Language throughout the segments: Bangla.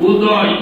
উদয়।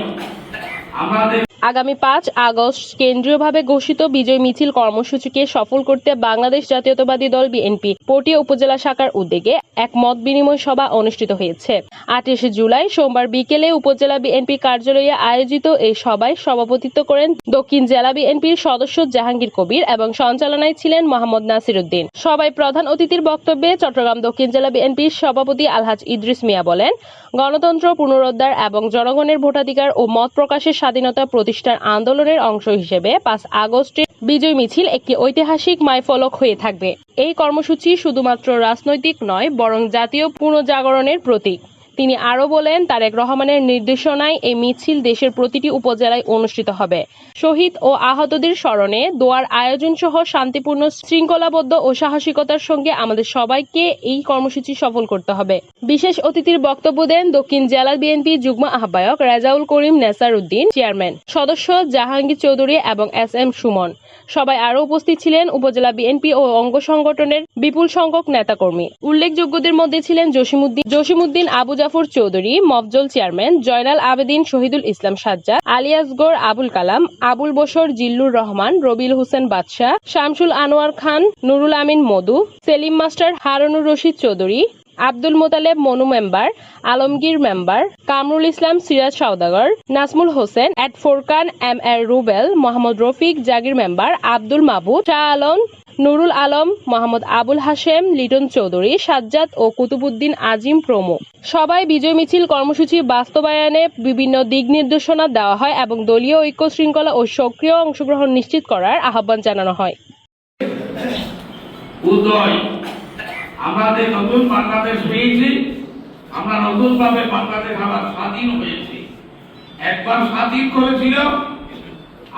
আমাদের আগামী পাঁচ আগস্ট কেন্দ্রীয়ভাবে ঘোষিত বিজয় মিছিল কর্মসূচিকে সফল করতে বাংলাদেশ জাতীয়তাবাদী দল বিএনপি পটিয়া উপজেলা শাখার উদ্যোগে এক মত বিনিময় সভা অনুষ্ঠিত হয়েছে। আঠাশে জুলাই সোমবার বিকেলে উপজেলা বিএনপি কার্যালয়ে আয়োজিত এই সভায় সভাপতিত্ব করেন দক্ষিণ জেলা বিএনপির সদস্য জাহাঙ্গীর কবির এবং সঞ্চালনায় ছিলেন মোহাম্মদ নাসির উদ্দিন সবাই প্রধান অতিথির বক্তব্যে চট্টগ্রাম দক্ষিণ জেলা বিএনপির সভাপতি আলহাজ ইদ্রিস মিয়া বলেন, গণতন্ত্র পুনরুদ্ধার এবং জনগণের ভোটাধিকার ও মত প্রকাশের স্বাধীনতা প্রতিষ্ঠার আন্দোলনের অংশ হিসেবে পাঁচ আগস্টের বিজয় মিছিল একটি ঐতিহাসিক মাইফলক হয়ে থাকবে। এই কর্মসূচি শুধুমাত্র রাজনৈতিক নয়, বরং জাতীয় পুনর্জাগরণের প্রতীক। তিনি আরও বলেন, তারেক রহমানের নির্দেশনায় এই মিছিল দেশের প্রতিটি উপজেলায় অনুষ্ঠিত হবে। শহীদ ও আহতদের স্মরণে দোয়ার আয়োজন সহ শান্তিপূর্ণ, শৃঙ্খলাবদ্ধ ও সাহসিকতার সঙ্গে আমাদের সবাইকে এই কর্মসূচি সফল করতে হবে। বিশেষ অতিথির বক্তব্য দেন দক্ষিণ জেলা বিএনপি যুগ্ম আহ্বায়ক রেজাউল করিম নেসার উদ্দিন চেয়ারম্যান, সদস্য জাহাঙ্গীর চৌধুরী এবং এস এম সুমন। সবাই আরও উপস্থিত ছিলেন উপজেলা বিএনপি ও অঙ্গ সংগঠনের বিপুল সংখ্যক নেতাকর্মী। উল্লেখযোগ্যদের মধ্যে ছিলেন Jasimuddin Jasimuddin Abu Jafar Chowdhury, Mofazzal chairman, Joynal Abedin, Shahidul Islam Sajjad, Aliasgar, Abul Kalam, Abul Bashar, Jillur Rahman, Robil Hossain Badshah, Shamsul Anwar Khan, Nurul Amin Modhu, Selim master Harunur Rashid Chowdhury, Abdul Motaleb Monu member, Alamgir member, Kamrul Islam Siraj Sowdagar Nasmul Hossain add Forkan, M R Rubel, Mohammad Rafiq Jagir member, Abdul Mabud, Shah Alam Nurul Alam, Mohammad Abul Hashem, Liton Chowdhury, Sajjad ও কুতুবুদ্দিন আজিম প্রমুখ। সবাই বিজয় মিছিল কর্মসূচি বাস্তবায়নে বিভিন্ন দিক নির্দেশনা দেওয়া হয় এবং দলীয় ঐক্য শৃঙ্খলা ও সক্রিয় অংশগ্রহণ নিশ্চিত করার আহ্বান জানানো হয়।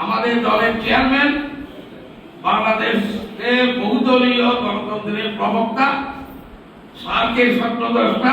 আমাদের দলের চেয়ারম্যান বাংলাদেশের বহুদলীয় গণতন্ত্রের প্রবক্তা সার্কের স্বপ্নদ্রষ্টা